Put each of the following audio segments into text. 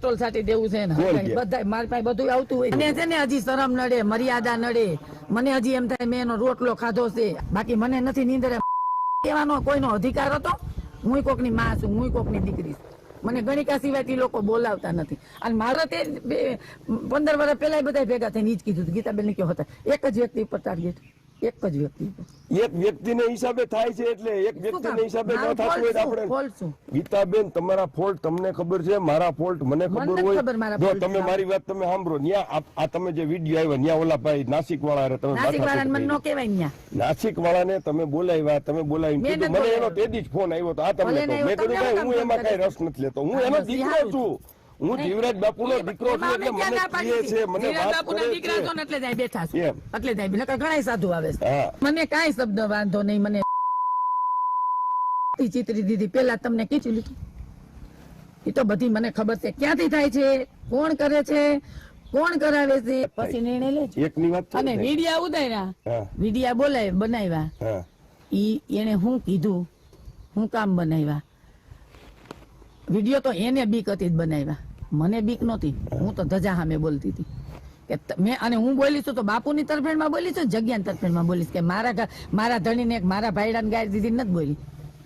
Petrol છાંટી દેવું છે ને. બધા મારી પાસે બધું આવતું હોય. મને છે ને હજી શરમ નડે મર્યાદા નડે. મને હજી એમ થાય મેં એનો રોટલો ખાધો છે. બાકી મને નથી નીંદર. કહેવાનો કોઈનો અધિકાર હતો? હું કોકની માં છું હું કોકની દીકરી છું. મને ગણિકા સિવાયથી લોકો બોલાવતા નથી. અને મારે તે પંદર વર્ષ પહેલા બધા ભેગા થઈને એ જ કીધું ગીતાબેન ને કયો હતા? એક જ વ્યક્તિ ઉપર ટાર્ગેટ. એક જ વ્યક્તિ એક વ્યક્તિને હિસાબે થાય છે એટલે એક વ્યક્તિને હિસાબે ન થતું હોય? આપણે ગીતાબેન તમારા ફોલ્ટ તમને ખબર છે મારા ફોલ્ટ મને ખબર હોય. જો તમે મારી વાત તમે સાંભળો ન્યા આ- તમે જે વીડિયો આવ્યો ન્યા ઓલા ભાઈ નાસિક વાળા રે તમે નાસિક વાળાને મન નો કહેવાય ન્યા. નાસિક વાળાને તમે બોલાવ્યા તમે બોલાવી કીધું મને એનો. તેદી જ ફોન આવ્યો તો આ તમને મેં કીધું ભાઈ હું એમાં કઈ રસ નથી લેતો હું હા, એનો દીકરો છું. હું જીવરાજ બાપુ નો દીકરો છું એટલે મને કહે છે મને બાપુ ના દીકરા છો. એટલે જાય બેઠા છું. એટલે જાય નકર ઘણાય સાધુ આવે છે. મને કાંઈ શબ્દ વાંધો નહીં મને ચિત્રી દીધી પેલા તમને કીધું લીધું. એ તો બધી મને ખબર છે. ક્યાંથી થાય છે? કોણ કરે છે? કોણ કરાવે છે? પછી નિર્ણય લે છે. એકની વાત અને. વિડિયા ઉતાર્યા વિડિયા બોલાય બનાવ્યા. ઈ એને હું કીધું હું કામ બનાવ્યા. વિડિયો તો એને બીક હતી જ બનાવ્યા. મને બીક નહોતી. હું તો ધજા સામે બોલતી હતી. કે મેં અને હું બોલી છું તો બાપુની તરફેણમાં બોલી છું જગ્યાની તરફેણમાં બોલીશ? કે મારા મારા ધણીને એક મારા ભાઈડાને ગાય દીધી નથી બોલી.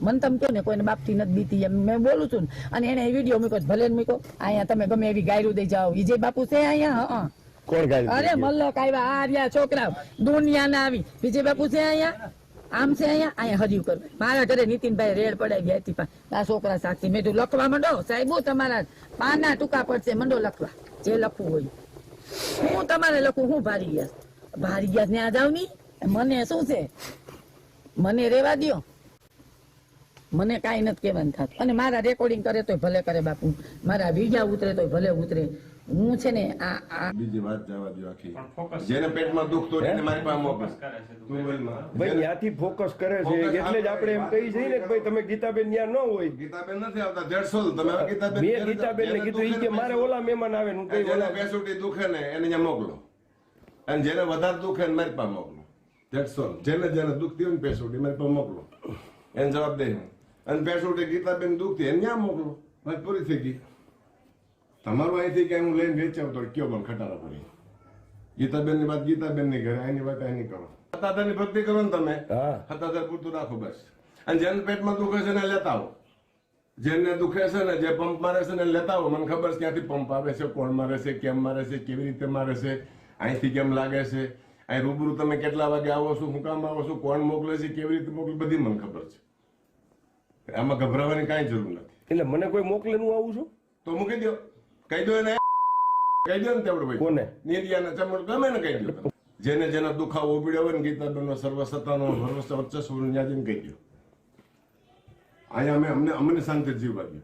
મને તમે કહો ને કોઈને બાપથી નથી બીતી એમ મેં બોલું છું ને. અને એને વીડિયો મૂક્યો ભલે મૂક્યો. અહીંયા તમે ગમે એવી ગાયરું દઈ જાઓ. વિજય બાપુ છે અહીંયા હા કોણ ગાય અરે મલ્લક આવ્યા આ રહ્યા છોકરા દુનિયા ના આવી વિજય બાપુ છે અહીંયા? આમ છે અહીંયા? અહીંયા હર્યું કરું મારા ઘરે નીતિનભાઈ રેડ પડાવી ગયા હતી આ છોકરા સાક્ષી મેં તું લખવા માંડો? સાહેબુ તમારા પાના ટૂંકા પડશે, મંડો લખવા. જે લખવું હોય. હું તમારે લખું, હું ભારી ગયા ભારી ગયા ની મને શું છે? મને રેવા દ્યો. મને કાંઈ નથી કહેવાનું થતું. અને મારા રેકોર્ડિંગ કરે તોય ભલે કરે બાપુ. મારા વિડિયા ઉતરે તોય ભલે ઉતરે. હું છે ને આ આ બીજી વાત જવા દો આખી. જેને પેટમાં દુખ તો એને મારી પાસે મોકલો. તું બોલમાં. ભાઈ ત્યાંથી ફોકસ કરે છે. એટલે જ આપણે એમ કહી જઈએ ને કે ભાઈ તમે ગીતાબેન ત્યાં ન હોય. ગીતાબેન નથી આવતા જડસોલ તમે હવે ગીતાબેન મેં ગીતાબેન ને કીધું ઈ કે મારે ઓલા મહેમાન આવે હું કઈ ઓલા બેસુટી દુખે ને એને અહીંયા મોકલો. અને જેને વધારે દુખે ને મારી પાસે મોકલો. જડસોલ જેને જેને દુખ થયું ને પેસુટી મારી પાસે મોકલો. એને જવાબ દે અને પેસુટી ગીતાબેન દુખતી એને ત્યાં મોકલો. પૂરી થઈ ગઈ. તમારું અહીંથી કે હું લઈને વેચાવ તો કયો પણ ખટારા પડી ગીતાબેનની વાત ગીતાબેનની ઘરે એની વાત એની કરો. હતાધારની ભક્તિ કરો ને તમે હા. હતાધાર પૂરતું રાખો બસ. અને જેને પેટમાં દુખે છે ને લેતા આવો. જેને દુખે છે ને જે પંપ મારે છે ને લેતા આવો. મને ખબર છે ક્યાંથી પંપ આવે છે કોણ મારે છે કેમ મારે છે કેવી રીતે મારે છે અહીંથી કેમ લાગે છે. અહીં રૂબરૂ તમે કેટલા વાગે આવો છો હું કામ આવો છો કોણ મોકલે છે કેવી રીતે મોકલે બધી મને ખબર છે. આમાં ગભરાવાની કાંઈ જરૂર નથી. એટલે મને કોઈ મોકલે હું આવું છું? તો મૂકી દો કહી દો એને. કહી દો ને તેવડું ભાઈ. કોને? નિર્યાના ચમડ ગમે ને કહી દો તમે. જેને જેનો દુખાવો ઉપડ્યો હોય ને ગીતાબેનનો સર્વસત્તાનો સર્વસ્વ વર્ચસ્વ કહી દો. અહીંયા અમે અમને અમને શાંતિ જીવવા દો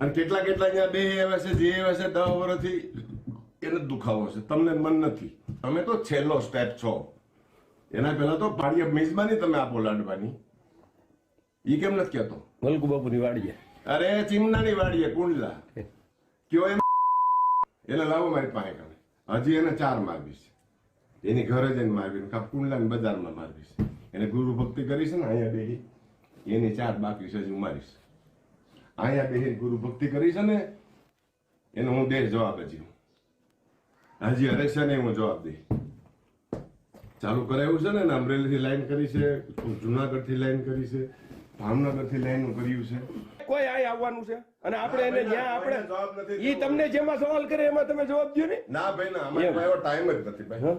અને કેટલા કેટલા અહીંયા બે એવા છે જે એવા છે દસ વર્ષથી એને દુખાવો છે. તમને મન નથી. તમે તો છેલ્લો સ્ટેપ છો. એના પહેલા તો પાડીએ મેજબાની તમે આપો લાડવાની. એ કેમ નથી કહેતો? મલકુ બાપુની વાડીએ. અરે ચીમનાની વાડીએ કુંડલા. કયો એમ? એટલે લાવો મારી પાસે કણે હજી એને ચાર મારવી છે. એની ઘરે જઈને મારવી કાં કુંડલાની બજારમાં મારવી છે. એને ગુરુ ભક્તિ કરી છે ને, અહીંયા બેહી. એની ચાર બાકી છે, હજી મારીશ. અહીંયા બેહી ગુરુ ભક્તિ કરી છે ને, એને હું દે જવાબ હજી હજી હરેશે ને હું જવાબ દઈ. ચાલુ કરાયું છે ને અમરેલીથી લાઈન કરી છે, જુનાગઢથી લાઈન કરી છે, ભાવનગરથી લાઈન કર્યું છે. કોઈ આય આવવાનું છે? અને આપણે એને જ્યાં આપણે નથી ઈ તમને જેમાં સવાલ કરે એમાં તમે જવાબ દો ને. ના ભાઈ ના અમારે એવો ટાઈમ જ નથી ભાઈ?